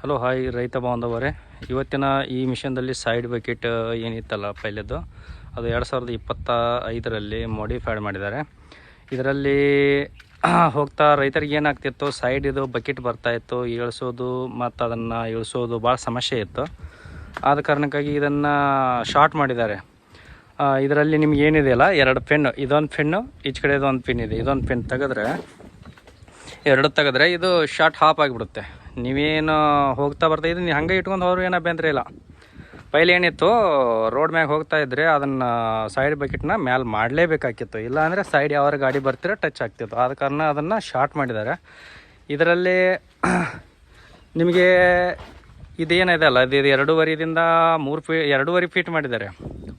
Hello, hi ರೈತ ಬಾಂಧವರೇ. ಇವತ್ತಿನ ಈ ಮಿಷನ್ದಲ್ಲಿ ಸೈಡ್ ಬಕೆಟ್ ಏನಿತ್ತಲ್ಲ ಪೈಲೆದು ಅದು ಎರಡು ಸಾವಿರದ ಇಪ್ಪತ್ತ ಐದರಲ್ಲಿ ಮಾಡಿಫೈಡ್ ಮಾಡಿದ್ದಾರೆ. ಇದರಲ್ಲಿ ಹೋಗ್ತಾ ರೈತರಿಗೆ ಏನಾಗ್ತಿತ್ತು? ಸೈಡ್ ಇದು ಬಕೆಟ್ ಬರ್ತಾಯಿತ್ತು ಇಳಿಸೋದು ಮತ್ತು ಅದನ್ನು ಇಳಿಸೋದು ಭಾಳ ಸಮಸ್ಯೆ ಇತ್ತು. ಆದ ಕಾರಣಕ್ಕಾಗಿ ಇದನ್ನು ಶಾರ್ಟ್ ಮಾಡಿದ್ದಾರೆ. ಇದರಲ್ಲಿ ನಿಮ್ಗೆ ಏನಿದೆಯಲ್ಲ ಎರಡು ಪೆನ್ನು ಇದೊಂದು ಪೆನ್ನು ಈಚ ಕಡೆ ಒಂದು ಪೆನ್ ಇದೆ. ಇದೊಂದು ಪೆನ್ ತೆಗೆದ್ರೆ, ಎರಡು ತೆಗೆದ್ರೆ ಇದು ಶಾರ್ಟ್ ಹಾಪ್ ಆಗಿಬಿಡುತ್ತೆ. ನೀವೇನು ಹೋಗ್ತಾ ಬರ್ತಾ ಇದ್ದು ನೀವು ಹಂಗೆ ಇಟ್ಕೊಂಡು ಹೋದ್ರು ಏನೋ ಅಭ್ಯಂತರ ಇಲ್ಲ. ಪೈಲೆ ಏನಿತ್ತು, ರೋಡ್ ಮ್ಯಾಗೆ ಹೋಗ್ತಾ ಇದ್ರೆ ಅದನ್ನು ಸೈಡ್ ಬಕೆಟ್ನ ಮ್ಯಾಲೆ ಮಾಡಲೇಬೇಕಾಗಿತ್ತು. ಇಲ್ಲ ಅಂದರೆ ಸೈಡ್ ಯಾವ ಗಾಡಿ ಬರ್ತೀರ ಟಚ್ ಆಗ್ತಿತ್ತು. ಆದ ಕಾರಣ ಅದನ್ನು ಶಾರ್ಟ್ ಮಾಡಿದ್ದಾರೆ. ಇದರಲ್ಲಿ ನಿಮಗೆ ಇದೇನಿದೆ ಅಲ್ಲ, ಇದು ಎರಡೂವರೆದಿಂದ ಮೂರು ಫೀ ಎರಡೂವರೆ ಫೀಟ್ ಮಾಡಿದ್ದಾರೆ.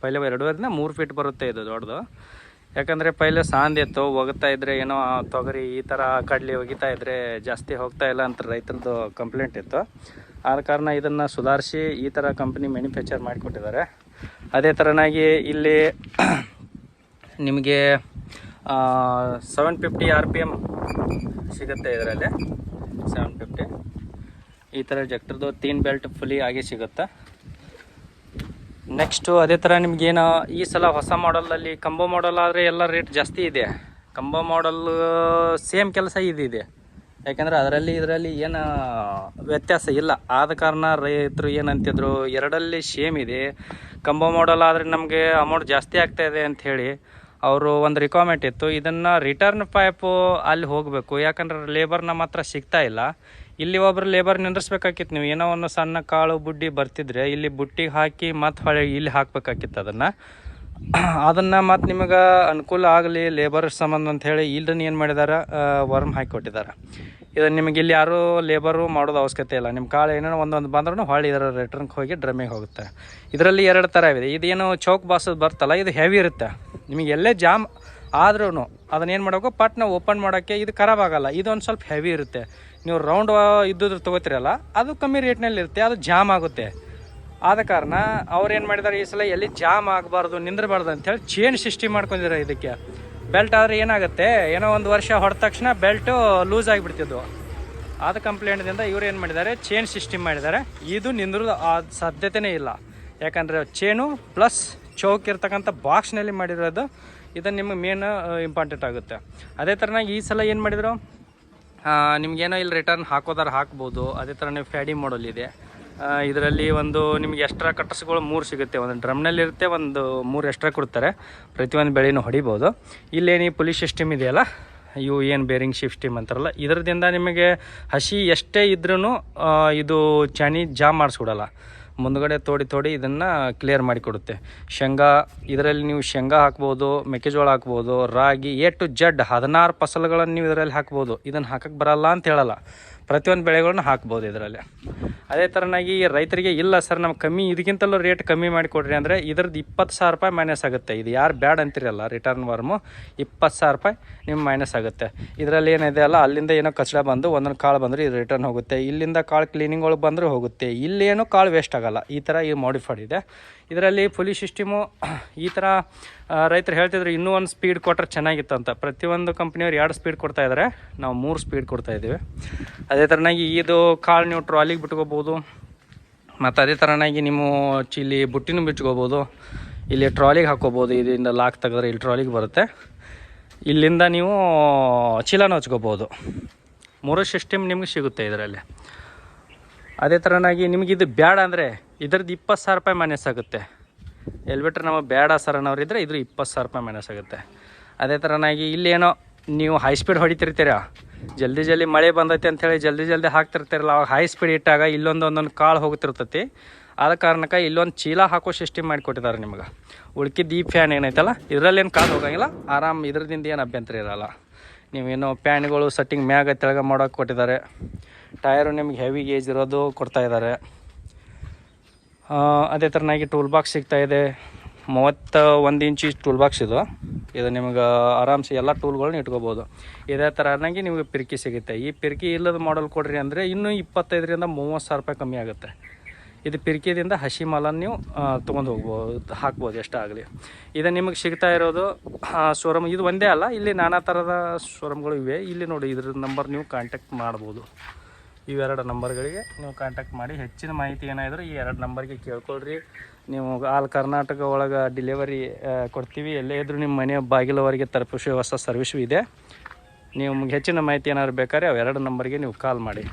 ಪೈಲೆ ಎರಡೂವರೆದಿಂದ ಮೂರು ಫೀಟ್ ಬರುತ್ತೆ ಇದು ದೊಡ್ಡದು. ಯಾಕಂದರೆ ಪೈಲೆ ಸಾಂದ್ ಇತ್ತು ಹೋಗ್ತಾ ಇದ್ರೆ ಏನೋ ತೊಗರಿ ಈ ಥರ ಕಡ್ಲಿ ಒಗಿತಾ ಇದ್ರೆ ಜಾಸ್ತಿ ಹೋಗ್ತಾ ಇಲ್ಲ ಅಂತ ರೈತರದ್ದು ಕಂಪ್ಲೇಂಟ್ ಇತ್ತು. ಆದ ಕಾರಣ ಇದನ್ನು ಸುಧಾರಿಸಿ ಈ ಥರ ಕಂಪ್ನಿ ಮ್ಯಾನುಫ್ಯಾಕ್ಚರ್ ಮಾಡಿಕೊಟ್ಟಿದ್ದಾರೆ. ಅದೇ ಥರನಾಗಿ ಇಲ್ಲಿ ನಿಮಗೆ seven fifty R P M ಸಿಗುತ್ತೆ ಇದರಲ್ಲಿ. ಸೆವೆನ್ ಫಿಫ್ಟಿ ಈ ಥರ ಜಕ್ಟ್ರದ್ದು ತೀನ್ ಬೆಲ್ಟ್ ಫುಲಿ ಆಗಿ ಸಿಗುತ್ತೆ? ನೆಕ್ಸ್ಟು ಅದೇ ಥರ ನಿಮ್ಗೇನು ಈ ಸಲ ಹೊಸ ಮಾಡಲಲ್ಲಿ ಕಂಬೋ ಮಾಡಲ್ ಆದರೆ ಎಲ್ಲ ರೇಟ್ ಜಾಸ್ತಿ ಇದೆ. ಕಂಬೋ ಮಾಡಲ್ ಸೇಮ್ ಕೆಲಸ ಇದಿದೆ ಯಾಕೆಂದರೆ ಅದರಲ್ಲಿ ಇದರಲ್ಲಿ ಏನು ವ್ಯತ್ಯಾಸ ಇಲ್ಲ. ಆದ ಕಾರಣ ರೈತರು ಏನಂತಿದ್ರು, ಎರಡಲ್ಲಿ ಸೇಮ್ ಇದೆ. ಕಂಬೋ ಮಾಡಲ್ ಆದರೆ ನಮಗೆ ಅಮೌಂಟ್ ಜಾಸ್ತಿ ಆಗ್ತಾ ಇದೆ ಅಂತ ಹೇಳಿ ಅವರು ಒಂದು ರಿಕ್ವೈರ್ಮೆಂಟ್ ಇತ್ತು. ಇದನ್ನು ರಿಟರ್ನ್ ಪೈಪು ಅಲ್ಲಿ ಹೋಗಬೇಕು. ಯಾಕಂದ್ರೆ ಲೇಬರ್ ನಮ್ಮ ಹತ್ರ ಸಿಗ್ತಾ ಇಲ್ಲ. ಇಲ್ಲಿ ಒಬ್ರು ಲೇಬರ್ ನಿಂದ್ರಿಸ್ಬೇಕಾಗಿತ್ತು ನೀವು ಏನೋ ಒಂದು ಸಣ್ಣ ಕಾಳು ಬುಡ್ಡಿ ಬರ್ತಿದ್ರೆ ಇಲ್ಲಿ ಬುಟ್ಟಿಗೆ ಹಾಕಿ ಮತ್ತು ಹೊಳೆ ಇಲ್ಲಿ ಹಾಕ್ಬೇಕಾಗಿತ್ತು ಅದನ್ನು. ಅದನ್ನು ಮತ್ತು ನಿಮಗೆ ಅನುಕೂಲ ಆಗಲಿ ಲೇಬರ್ ಸಂಬಂಧ ಅಂತ ಹೇಳಿ ಇಲ್ಲದನ್ನ ಏನು ಮಾಡಿದಾರ ವರ್ಮ್ ಹಾಕಿ ಕೊಟ್ಟಿದ್ದಾರೆ ಇದು ನಿಮಗೆ ಇಲ್ಲಿ ಯಾರೂ ಲೇಬರು ಮಾಡೋದು ಅವಶ್ಯಕತೆ ಇಲ್ಲ. ನಿಮ್ಮ ಕಾಳು ಏನೇನೋ ಒಂದೊಂದು ಬಂದ್ರೂ ಹೊಳ್ಳಿ ಇದರ ರಿಟರ್ನ್ಗೆ ಹೋಗಿ ಡ್ರಮ್ಮಿಗೆ ಹೋಗುತ್ತೆ. ಇದರಲ್ಲಿ ಎರಡು ಥರ ಇದೆ. ಇದೇನು ಚೌಕ್ ಬಾಸದ್ ಬರ್ತಲ್ಲ ಇದು ಹೆವಿ ಇರುತ್ತೆ. ನಿಮಗೆ ಎಲ್ಲೇ ಜಾಮ್ ಆದ್ರೂ ಅದನ್ನ ಏನು ಮಾಡಬೇಕು? ಪಟ್ನ ಓಪನ್ ಮಾಡೋಕ್ಕೆ ಇದು ಖರಾಬ್ ಆಗಲ್ಲ. ಇದೊಂದು ಸ್ವಲ್ಪ ಹೆವಿ ಇರುತ್ತೆ. ನೀವು ರೌಂಡ್ ಇದ್ದುದ್ರ ತೊಗೋತಿರಲ್ಲ, ಅದು ಕಮ್ಮಿ ರೇಟ್ನಲ್ಲಿ ಇರುತ್ತೆ ಅದು ಜಾಮ್ ಆಗುತ್ತೆ. ಆದ ಕಾರಣ ಅವ್ರು ಏನು ಮಾಡಿದ್ದಾರೆ ಈ ಸಲ ಎಲ್ಲಿ ಜಾಮ್ ಆಗಬಾರ್ದು, ನಿಂದ್ರಬಾರ್ದು ಅಂತೇಳಿ ಚೇನ್ ಸಿಸ್ಟಮ್ ಮಾಡ್ಕೊಂಡಿದ್ದಾರೆ ಇದಕ್ಕೆ. ಬೆಲ್ಟ್ ಆದರೆ ಏನಾಗುತ್ತೆ, ಏನೋ ಒಂದು ವರ್ಷ ಹೊಡೆದ ತಕ್ಷಣ ಬೆಲ್ಟು ಲೂಸ್ ಆಗಿಬಿಡ್ತಿದ್ವು. ಆದ ಕಂಪ್ಲೇಂಟ್ದಿಂದ ಇವ್ರು ಏನು ಮಾಡಿದ್ದಾರೆ ಚೇನ್ ಸಿಸ್ಟಮ್ ಮಾಡಿದ್ದಾರೆ ಇದು ನಿಂದ್ರದ ಸಾಧ್ಯತೆನೇ ಇಲ್ಲ. ಯಾಕಂದರೆ ಚೇನು ಪ್ಲಸ್ ಚೌಕ್ ಇರ್ತಕ್ಕಂಥ ಬಾಕ್ಸ್ನಲ್ಲಿ ಮಾಡಿರೋದು ಇದು ನಿಮಗೆ ಮೇನ್ ಇಂಪಾರ್ಟೆಂಟ್ ಆಗುತ್ತೆ. ಅದೇ ಥರನಾಗಿ ಈ ಸಲ ಏನು ಮಾಡಿದ್ರು? ನಿಮಗೇನೋ ಇಲ್ಲಿ ರಿಟರ್ನ್ ಹಾಕೋದಾರ ಹಾಕ್ಬೋದು. ಅದೇ ಥರ ನೀವು ಫ್ಯಾಡಿ ಮಾಡಲ್ ಇದೆ. ಇದರಲ್ಲಿ ಒಂದು ನಿಮಗೆ ಎಕ್ಸ್ಟ್ರಾ ಕಟ್ಟಸ್ಗಳು ಮೂರು ಸಿಗುತ್ತೆ. ಒಂದು ಡ್ರಮ್ನಲ್ಲಿ ಇರುತ್ತೆ, ಒಂದು ಮೂರು ಎಕ್ಸ್ಟ್ರಾ ಕೊಡ್ತಾರೆ. ಪ್ರತಿಯೊಂದು ಬೆಳೆನೂ ಹೊಡಿಬೋದು. ಇಲ್ಲೇನು ಪೊಲೀಸ್ ಸಿಸ್ಟಮ್ ಇದೆಯಲ್ಲ? ಇವು ಏನು ಬೇರಿಂಗ್ ಸಿಸ್ಟಮ್ ಅಂತಾರಲ್ಲ? ಇದರದಿಂದ ನಿಮಗೆ ಹಸಿ ಎಷ್ಟೇ ಇದ್ರೂ ಇದು ಚಾನಿ ಜಾಮ್ ಮಾಡಿಸ್ಕೊಡಲ್ಲ. ಮುಂದ್ಗಡೆ ತೋಡಿ ತೋಡಿ ಇದನ್ನು ಕ್ಲಿಯರ್ ಮಾಡಿಕೊಡುತ್ತೆ ಶೇಂಗಾ, ಇದರಲ್ಲಿ ನೀವು ಶೇಂಗಾ ಹಾಕ್ಬೋದು, ಮೆಕ್ಕೆಜೋಳ ಹಾಕ್ಬೋದು, ರಾಗಿ, ಎ ಟು ಜಡ್ ಹದಿನಾರು ಫಸಲುಗಳನ್ನು ನೀವು ಇದರಲ್ಲಿ ಹಾಕ್ಬೋದು. ಇದನ್ನು ಹಾಕಕ್ಕೆ ಬರಲ್ಲ ಅಂತ ಹೇಳಲ್ಲ. ಪ್ರತಿಯೊಂದು ಬೆಳೆಗಳನ್ನು ಹಾಕ್ಬೋದು ಇದರಲ್ಲಿ. ಅದೇ ಥರನಾಗಿ ರೈತರಿಗೆ ಇಲ್ಲ ಸರ್ ನಮ್ಗೆ ಕಮ್ಮಿ, ಇದಕ್ಕಿಂತಲೂ ರೇಟ್ ಕಮ್ಮಿ ಮಾಡಿ ಕೊಡ್ರಿ ಅಂದರೆ ಇದ್ರದ್ದು ಇಪ್ಪತ್ತು ಸಾವಿರ ರೂಪಾಯಿ ಮೈನಸ್ ಆಗುತ್ತೆ. ಇದು ಯಾರು ಬ್ಯಾಡ್ ಅಂತಿರಲ್ಲ ರಿಟರ್ನ್ ವರ್ಮು ಇಪ್ಪತ್ತು ಸಾವಿರ ರೂಪಾಯಿ ನಿಮ್ಮ ಮೈನಸ್ ಆಗುತ್ತೆ. ಇದರಲ್ಲಿ ಏನಿದೆ ಅಲ್ಲ, ಅಲ್ಲಿಂದ ಏನೋ ಕಚಡ ಬಂದು, ಒಂದೊಂದು ಕಾಳು ಬಂದರೆ ಇದು ರಿಟರ್ನ್ ಹೋಗುತ್ತೆ. ಇಲ್ಲಿಂದ ಕಾಳು ಕ್ಲೀನಿಂಗ್ ಒಳಗೆ ಬಂದರೂ ಹೋಗುತ್ತೆ. ಇಲ್ಲೇನು ಕಾಳು ವೇಸ್ಟ್ ಆಗೋಲ್ಲ. ಈ ಥರ ಈ ಮಾಡಿಫೈಡ್ ಇದೆ. ಇದರಲ್ಲಿ ಫುಲಿ ಸಿಸ್ಟಮು ಈ ಥರ ರೈತರು ಹೇಳ್ತಿದ್ರು ಇನ್ನೂ ಒಂದು ಸ್ಪೀಡ್ ಕೊಟ್ಟರೆ ಚೆನ್ನಾಗಿತ್ತು ಅಂತ ಪ್ರತಿಯೊಂದು ಕಂಪ್ನಿಯವ್ರು ಎರಡು ಸ್ಪೀಡ್ ಕೊಡ್ತಾ ಇದ್ದಾರೆ ನಾವು ಮೂರು ಸ್ಪೀಡ್ ಕೊಡ್ತಾ ಇದ್ದೀವಿ. ಅದೇ ಥರನಾಗಿ ಇದು ಕಾಳು ನೀವು ಟ್ರಾಲಿಗೆ ಬಿಟ್ಕೋಬೋದು. ಮತ್ತು ಅದೇ ಥರನಾಗಿ ನಿಮ್ಮ ಚಿಲ್ಲಿ ಬುಟ್ಟಿನೂ ಬಿಚ್ಕೋಬೋದು. ಇಲ್ಲಿ ಟ್ರಾಲಿಗೆ ಹಾಕೋಬೋದು ಇದರಿಂದ ಲಾಕ್ ತೆಗೆದ್ರೆ ಇಲ್ಲಿ ಟ್ರಾಲಿಗೆ ಬರುತ್ತೆ. ಇಲ್ಲಿಂದ ನೀವು ಚೀಲನ ಹಚ್ಕೋಬೋದು. ಮೂರು ಸಿಸ್ಟಮ್ ನಿಮ್ಗೆ ಸಿಗುತ್ತೆ ಇದರಲ್ಲಿ. ಅದೇ ಥರನಾಗಿ ನಿಮಗಿದು ಬೇಡ ಅಂದರೆ ಇದ್ರದ್ದು ಇಪ್ಪತ್ತು ಸಾವಿರ ರೂಪಾಯಿ ಮೈನಸ್ ಆಗುತ್ತೆ. ಎಲ್ಲಿ ಬಿಟ್ಟರೆ ನಮಗೆ ಬೇಡ ಸರ್ ಅನ್ನೋರು ಇದ್ದರೆ ಇದ್ರ ಇಪ್ಪತ್ತು ಸಾವಿರ ರೂಪಾಯಿ ಮೈನಸ್ ಆಗುತ್ತೆ. ಅದೇ ಥರನಾಗಿ ಇಲ್ಲೇನೋ ನೀವು ಹೈ ಸ್ಪೀಡ್ ಹೊಡಿತಿರ್ತೀರ? ಜಲ್ದಿ ಜಲ್ದಿ ಮಳೆ ಬಂದೈತೆ ಅಂಥೇಳಿ ಜಲ್ದಿ ಜಲ್ದಿ ಹಾಕ್ತಿರ್ತೀರಲ್ಲ, ಅವಾಗ ಹೈ ಸ್ಪೀಡ್ ಇಟ್ಟಾಗ ಇಲ್ಲೊಂದು ಒಂದೊಂದು ಕಾಳು ಹೋಗ್ತಿರ್ತೈತಿ. ಆದ ಕಾರಣಕ್ಕೆ ಇಲ್ಲೊಂದು ಚೀಲ ಹಾಕೋ ಸಿಸ್ಟಮ್ ಮಾಡಿಕೊಟ್ಟಿದ್ದಾರೆ ನಿಮ್ಗೆ. ಉಳ್ಕಿದ್ದು ಈ ಫ್ಯಾನ್ ಏನೈತಲ್ಲ, ಇದರಲ್ಲೇನು ಕಾಲು ಹೋಗಂಗಿಲ್ಲ, ಆರಾಮ್ ಇದ್ರದಿಂದ ಏನು ಅಭ್ಯಂತರ ಇರಲ್ಲ. ನೀವೇನೋ ಪ್ಯಾನ್ಗಳು ಸೆಟ್ಟಿಂಗ್ ಮ್ಯಾಗ ತೆಳಗ ಮಾಡೋಕೆ ಕೊಟ್ಟಿದ್ದಾರೆ. ಟಯರು ನಿಮ್ಗೆ ಹೆವಿ ಗೇಜ್ ಇರೋದು ಕೊಡ್ತಾ ಇದ್ದಾರೆ. ಅದೇ ಥರನಾಗಿ ಟೂಲ್ ಬಾಕ್ಸ್ ಸಿಗ್ತಾ ಇದೆ. ಮೂವತ್ತ ಒಂದು ಇಂಚಿ ಟೂಲ್ ಬಾಕ್ಸ್ ಇದು. ಇದು ನಿಮ್ಗೆ ಆರಾಮ್ಸೆ ಎಲ್ಲ ಟೂಲ್ಗಳನ್ನ ಇಟ್ಕೋಬೋದು. ಇದೇ ಥರನಾಗಿ ನಿಮಗೆ ಪಿರ್ಕಿ ಸಿಗುತ್ತೆ. ಈ ಪಿರ್ಕಿ ಇಲ್ಲದ ಮಾಡಲ್ ಕೊಡ್ರಿ ಅಂದರೆ ಇನ್ನೂ ಇಪ್ಪತ್ತೈದರಿಂದ ಮೂವತ್ತು ಸಾವಿರ ರೂಪಾಯಿ ಕಮ್ಮಿ ಆಗುತ್ತೆ. ಇದು ಪಿರ್ಕಿದಿಂದ ಹಸಿ ಮಾಲನ್ನು ನೀವು ತೊಗೊಂಡು ಹೋಗ್ಬೋದು, ಹಾಕ್ಬೋದು ಎಷ್ಟಾಗಲಿ ಇದು ನಿಮಗೆ ಸಿಗ್ತಾ ಇರೋದು ಶೋರೂಮ್ ಇದು ಒಂದೇ ಅಲ್ಲ, ಇಲ್ಲಿ ನಾನಾ ಥರದ ಶೋರೂಮ್ಗಳು ಇವೆ. ಇಲ್ಲಿ ನೋಡಿ ಇದ್ರ ನಂಬರ್ ನೀವು ಕಾಂಟ್ಯಾಕ್ಟ್ ಮಾಡ್ಬೋದು. ಇವೆರಡು ನಂಬರ್ಗಳಿಗೆ ನೀವು ಕಾಂಟ್ಯಾಕ್ಟ್ ಮಾಡಿ. ಹೆಚ್ಚಿನ ಮಾಹಿತಿ ಏನಾದರೂ ಈ ಎರಡು ನಂಬರ್ಗೆ ಕೇಳ್ಕೊಳ್ರಿ. ನೀವು ಆಲ್ ಕರ್ನಾಟಕ ಒಳಗೆ ಡಿಲಿವರಿ ಕೊಡ್ತೀವಿ. ಎಲ್ಲೇ ಇದ್ರೂ ನಿಮ್ಮ ಮನೆ ಬಾಗಿಲವರೆಗೆ ತಲುಪಿಸುವ ಹೊಸ ಸರ್ವಿಸು ಇದೆ. ನಿಮ್ಗೆ ಹೆಚ್ಚಿನ ಮಾಹಿತಿ ಏನಾದ್ರು ಬೇಕಾದ್ರೆ ಅವೆರಡು ನಂಬರ್ಗೆ ನೀವು ಕಾಲ್ ಮಾಡಿ.